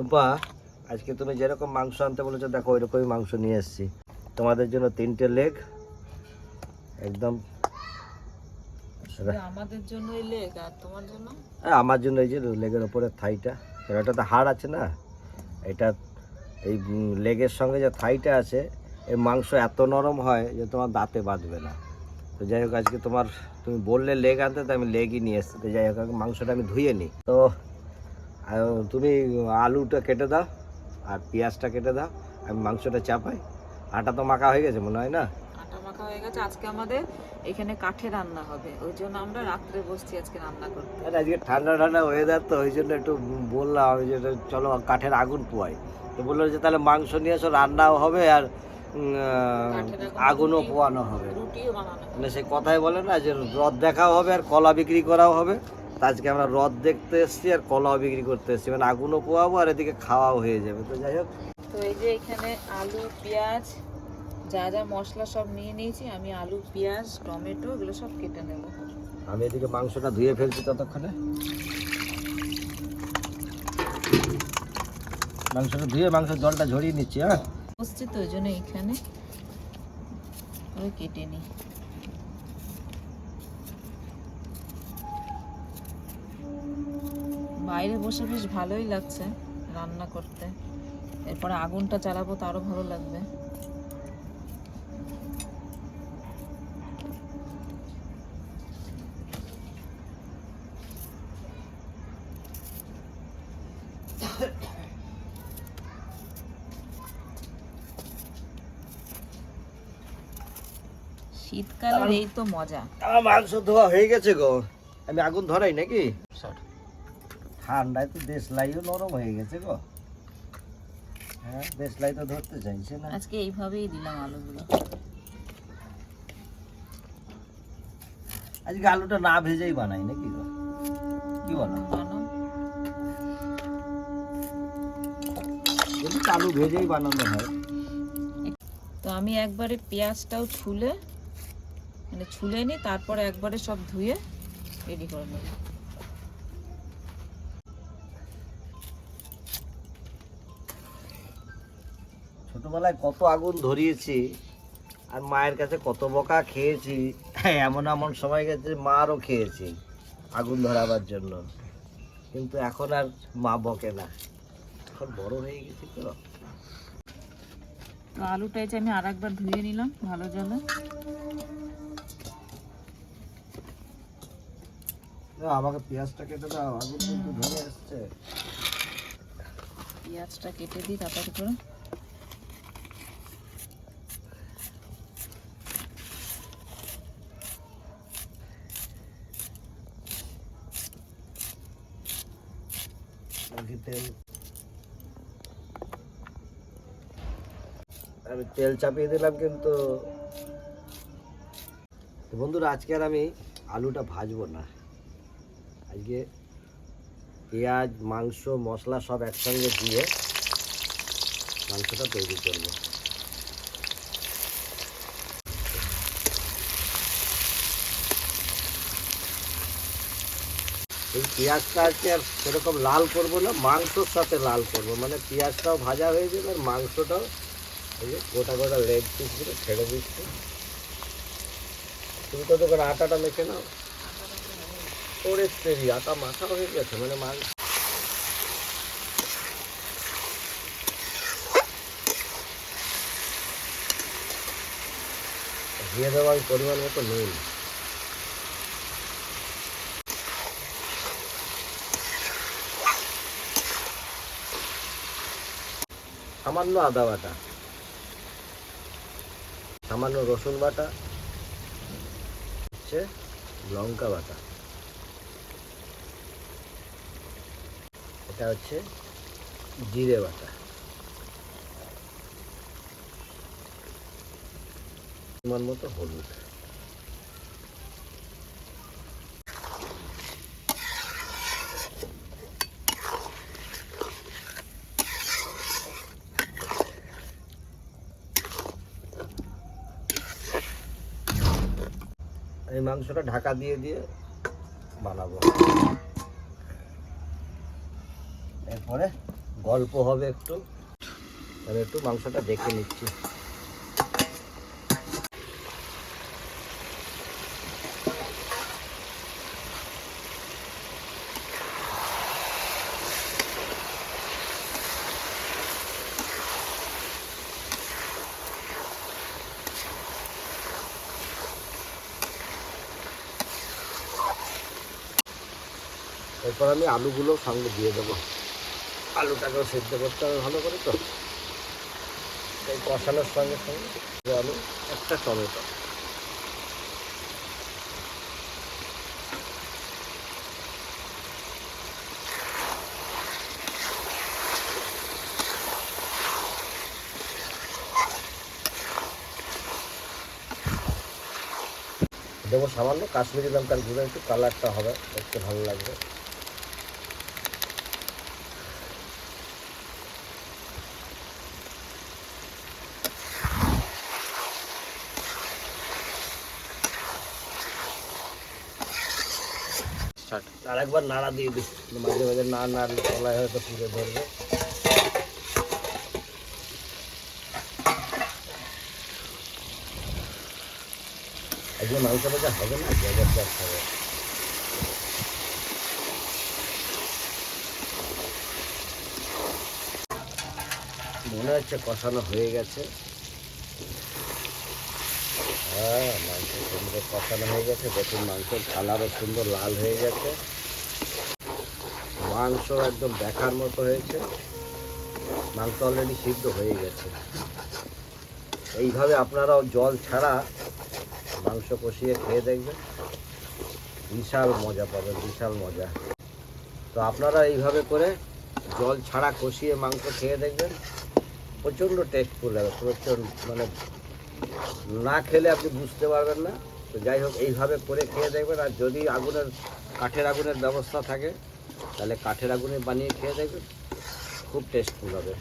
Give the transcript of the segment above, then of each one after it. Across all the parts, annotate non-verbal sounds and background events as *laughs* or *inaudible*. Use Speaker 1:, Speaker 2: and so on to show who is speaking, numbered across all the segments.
Speaker 1: টুম্পা আজকে তুমি যেরকম মাংস আনতে বলেছ দেখো ওইরকমই মাংস নিয়ে এসেছি। তোমাদের জন্য তিনটে লেগ একদম
Speaker 2: আমাদের জন্য এই লেগ আর তোমার জন্য?
Speaker 1: হ্যাঁ, আমার জন্য এই যে লেগের ওপরে থাইটা কারণ এটাতে হাড় আছে না? এটা এই লেগের সঙ্গে যে থাইটা আছে এই মাংস এত নরম হয় যে তোমার দাঁতে বাঁধবে না। তো যাই হোক আজকে তোমার তুমি বললে লেগ আনতে তো আমি লেগই নিয়ে এসছি। তো যাই হোক মাংসটা আমি ধুয়ে নিই। তো তুমি আলুটা কেটে দাও আর পেঁয়াজটা কেটে দাও আমি মাংসটা চাপাই। আটা তো মাখা হয়ে গেছে মনে হয় না?
Speaker 2: আটা মাখা হয়ে গেছে আজকে আমাদের এখানে কাঠে রান্না হবে ওই জন্য আমরা রাত্রে বসছি আজকে রান্না করতে।
Speaker 1: আর আজকে ঠান্ডা ঠান্ডা ওয়েদার তো ওই জন্য একটু বললাম আমি যে চলো কাঠের আগুন পোয়াই। তো বলল যে তাহলে মাংস নিয়ে এসো রান্নাও হবে আর আগুনও পোয়ানো হবে। মানে সে কথাই বলে না যে রদ দেখাও হবে আর কলা বিক্রি করাও হবে। তা আজকে আমরা রদ দেখতে এসেছি আর কলাও বিক্রি করতে এসেছি। মানে আগুনও পোয়াবো আর এদিকে খাওয়াও হয়ে যাবে। তো যাই হোক।
Speaker 2: তো এই যে এখানে আলু পেঁয়াজ যা যা মশলা সব নিয়ে নিয়েছি আমি আলু পেঁয়াজ টমেটো এগুলো সব কেটে নেব।
Speaker 1: আমি এদিকে মাংসটা ধুয়ে ফেলছি ততক্ষণে। মাংসটা ধুয়ে মাংসের জলটা ঝরিয়ে নিচ্ছি হ্যাঁ?
Speaker 2: বসছি তো ওই জন্য এখানে। ওই কেটে নিই। বাইরে বসে বেশ ভালোই লাগছে রান্না করতে। এরপরে আগুনটা জ্বালাবো তো আরও ভালো লাগবে। শীতকালের এই তো মজা।
Speaker 1: আমার মাংস ধোয়া হয়ে গেছে গো। আমি আগুন ধরাই নাকি? ঠান্ডায় তো দেশলাইও নরম হয়ে গেছে গো। হ্যাঁ দেশলাই তো ধরতে চাইছে না।
Speaker 2: আজকে এইভাবেই দিলাম আলুগুলো।
Speaker 1: আজকে আলুটা না ভেজেই বানাই নাকি গো? কি বলো যদি আলু ভেজেই বানানো হয়।
Speaker 2: তো আমি একবারে পেঁয়াজটাও ছুলে মানে ছুলে নিই তারপরে একবারে সব ধুয়ে রেডি করে নেব।
Speaker 1: ছোটবেলায় কত আগুন ধরিয়েছি আর মায়ের কাছে কত বকা খেয়েছি এমন এমন সময় গেছে মারও খেয়েছি আগুন ধরাবার জন্য। কিন্তু এখন আর মা বকে না। এখন বড় হয়ে গেছি তো।
Speaker 2: তো আলুটা এই যে আমি আর একবার ধুয়ে নিলাম ভালো জলে।
Speaker 1: আমাকে পেঁয়াজটা কেটে দাও আগুন কিন্তু ধরে আসছে।
Speaker 2: পেঁয়াজটা কেটে দিই তাড়াতাড়ি করে
Speaker 1: নাকি তেল আমি তেল চাপিয়ে দিলাম কিন্তু বন্ধুরা, আজকে আর আমি আলুটা ভাজবো না। আজকে পেঁয়াজ, মাংস, মশলা সব একসঙ্গে দিয়ে মাংসটা তৈরি করব। এই পেঁয়াজটা আজকে আর সেরকম লাল করব না, মাংসর সাথে লাল করব। মানে পেঁয়াজটাও ভাজা হয়ে যাবে আর মাংসটাও এই গোটা গোটা লেগ পিসগুলো ছেড়ে দিচ্ছে। তুমি তো দোকানে আটাটা মেখে নাও। ওরে তেরি, আটা মাখা হয়ে গেছে মানে মাংস দিয়ে দেওয়া পরিমাণ মতো নুন সামান্য আদা বাটা। সামান্য রসুন বাটা হচ্ছে লঙ্কা বাটা। এটা হচ্ছে জিরে বাটা। মতো হলুদ। এই মাংসটা ঢাকা দিয়ে দিয়ে বানাবো। এরপরে গল্প হবে একটু। আমি একটু মাংসটা দেখে নিচ্ছি। এরপর আমি আলুগুলো সঙ্গে দিয়ে দেবো। আলুটাকেও সেদ্ধ করতে হবে ভালো করে তো। এই কষানোর সঙ্গে সঙ্গে আলু একটা টমেটো। দেবো সামান্য কাশ্মীরি লঙ্কার গুঁড়ো, একটু কালারটা হবে, দেখতে ভালো লাগবে। আর একবার নাড়া দিয়ে দিই। মাঝে মাঝে না নাড়লে তলায় হয়তো পুড়ে ধরবে। আজকে মাংস ভাজা হবে না? জবরদস্ত হবে। মনে হচ্ছে কষানো হয়ে গেছে। হ্যাঁ মাংস সুন্দর কষানো হয়ে গেছে। দেখুন মাংসের কালারও সুন্দর লাল হয়ে গেছে। মাংস একদম দেখার মতো হয়েছে। মাংস অলরেডি সিদ্ধ হয়ে গেছে। এইভাবে আপনারাও জল ছাড়া মাংস কষিয়ে খেয়ে দেখবেন। বিশাল মজা পাবেন, বিশাল মজা। তো আপনারা এইভাবে করে জল ছাড়া কষিয়ে মাংস খেয়ে দেখবেন। প্রচণ্ড টেস্টফুল হবে, প্রচণ্ড মানে না খেলে আপনি বুঝতে পারবেন না। তো যাই হোক, এইভাবে করে খেয়ে দেখবেন। আর যদি আগুনের, কাঠের আগুনের ব্যবস্থা থাকে তাহলে কাঠের আগুনে বানিয়ে খেয়ে দেখবেন খুব টেস্টফুল হবে।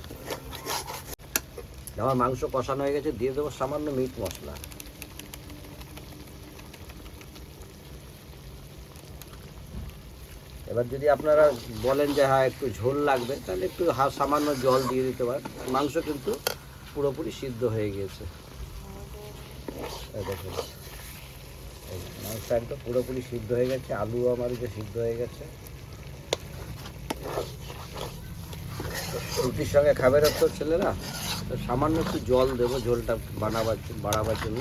Speaker 1: আমার মাংস কষানো হয়ে গেছে, দিয়ে দেবো সামান্য মিট মশলা। এবার যদি আপনারা বলেন যে হ্যাঁ একটু ঝোল লাগবে, তাহলে একটু সামান্য জল দিয়ে দিতে পারেন। মাংস কিন্তু পুরোপুরি সিদ্ধ হয়ে গিয়েছে। মাংস একদম পুরোপুরি সিদ্ধ হয়ে গেছে আলু আমার যে সিদ্ধ হয়ে গেছে। রুটির সঙ্গে খাবে তো ছেলেরা? তো সামান্য একটু জল দেবো, ঝোলটা বানাবার বাড়াবার জন্য।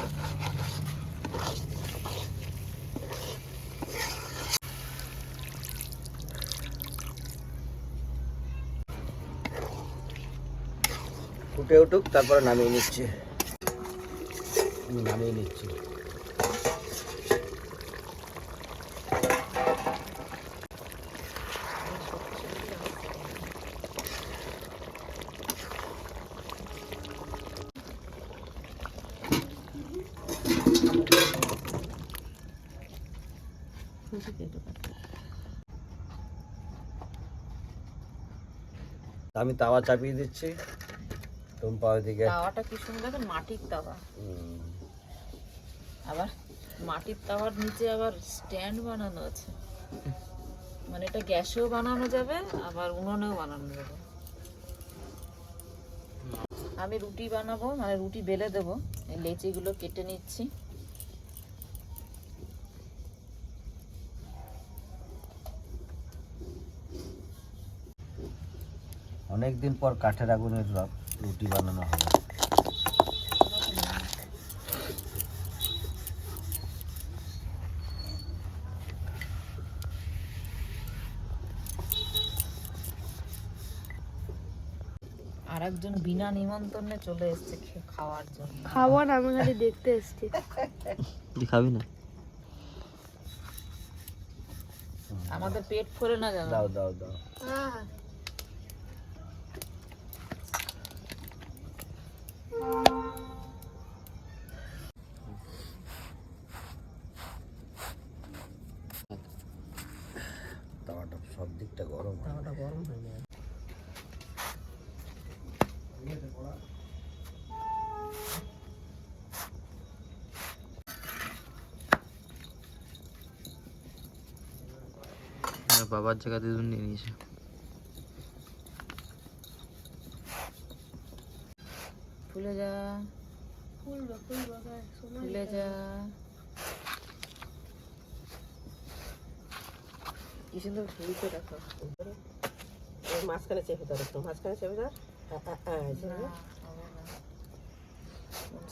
Speaker 1: ফুটে উঠুক, তারপরে নামিয়ে নিচ্ছি। নামিয়ে নিচ্ছি। আমি তাওয়া চাপিয়ে দিচ্ছি। টুম্পা ওইদিকে।
Speaker 2: তাওয়াটা কি সুন্দর দেখেন মাটির তাওয়া। আবার মাটির তাওয়ার নিচে আবার স্ট্যান্ড বানানো আছে। মানে এটা গ্যাসেও বানানো যাবে আবার উনুনেও বানানো যাবে। আমি রুটি বানাবো মানে রুটি বেলে দেবো। এই লেচিগুলো কেটে নিচ্ছি।
Speaker 1: অনেকদিন পর কাঠের আগুনের রুটি বানানো হবে।
Speaker 2: আর একজন বিনা নিমন্ত্রণে চলে এসেছে খাওয়ার জন্য।
Speaker 3: না আমি খালি দেখতে এসছি।
Speaker 4: খাবি না?
Speaker 2: আমাদের পেট ভরে না জানো
Speaker 1: দাও দাও দাও। তাওয়াটা সব দিকটা গরম তাওয়াটা গরম হয়ে যায়।
Speaker 4: বাবার জায়গা দিদুন নিয়ে নিয়েছে।
Speaker 2: ফুলে যা।
Speaker 3: ফুলবা ফুলবা গায়ে সময়
Speaker 2: ফুলে যা। কি সুন্দর দেখো।
Speaker 5: মাঝখানে চেপে ধর মাঝখানে চেপে ধর। হ্যাঁ, হ্যাঁ, হ্যাঁ,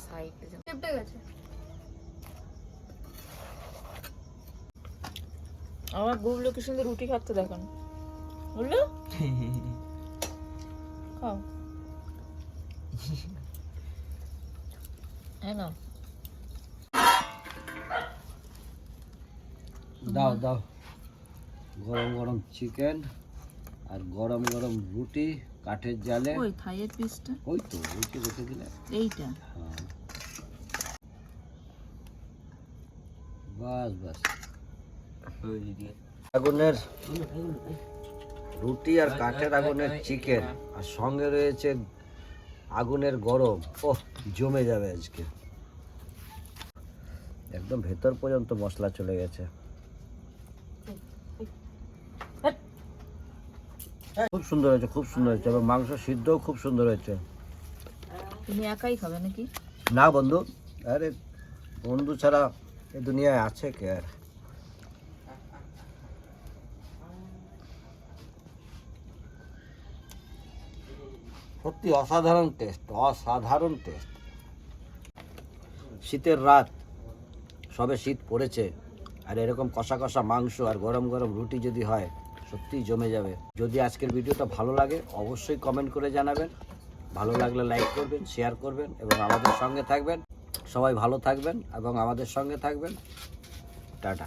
Speaker 2: সাইডে
Speaker 3: চেপটে গেছে।
Speaker 2: আমার গুবলো কি সুন্দর রুটি খাচ্ছে দেখুন বুঝলো *laughs* খাও। *laughs*
Speaker 1: দাও দাও। গরম গরম চিকেন আর গরম গরম রুটি কাঠের জালে।
Speaker 2: ওই থাইয়ের পিসটা
Speaker 1: ওই তো রুটি রেখে দিলে।
Speaker 2: এইটা?
Speaker 1: হ্যাঁ। বাস বাস। আগুনের রুটি আর কাঠের আগুনের চিকেন আর সঙ্গে রয়েছে আগুনের গরম। ও জমে যাবে আজকে। একদম ভেতর পর্যন্ত মশলা চলে গেছে। খুব সুন্দর হয়েছে খুব সুন্দর হয়েছে। এবং মাংস সিদ্ধও খুব সুন্দর হয়েছে।
Speaker 2: তুমি একাই খাবে নাকি?
Speaker 1: না বন্ধু। আরে বন্ধু ছাড়া এই দুনিয়ায় আছে কে আর? সত্যি অসাধারণ টেস্ট অসাধারণ টেস্ট শীতের রাত, সবে শীত পড়েছে, আর এরকম কষা কষা মাংস আর গরম গরম রুটি যদি হয়, সত্যিই জমে যাবে। যদি আজকের ভিডিওটা ভালো লাগে, অবশ্যই কমেন্ট করে জানাবেন। ভালো লাগলে লাইক করবেন শেয়ার করবেন, এবং আমাদের সঙ্গে থাকবেন। সবাই ভালো থাকবেন এবং আমাদের সঙ্গে থাকবেন। টাটা।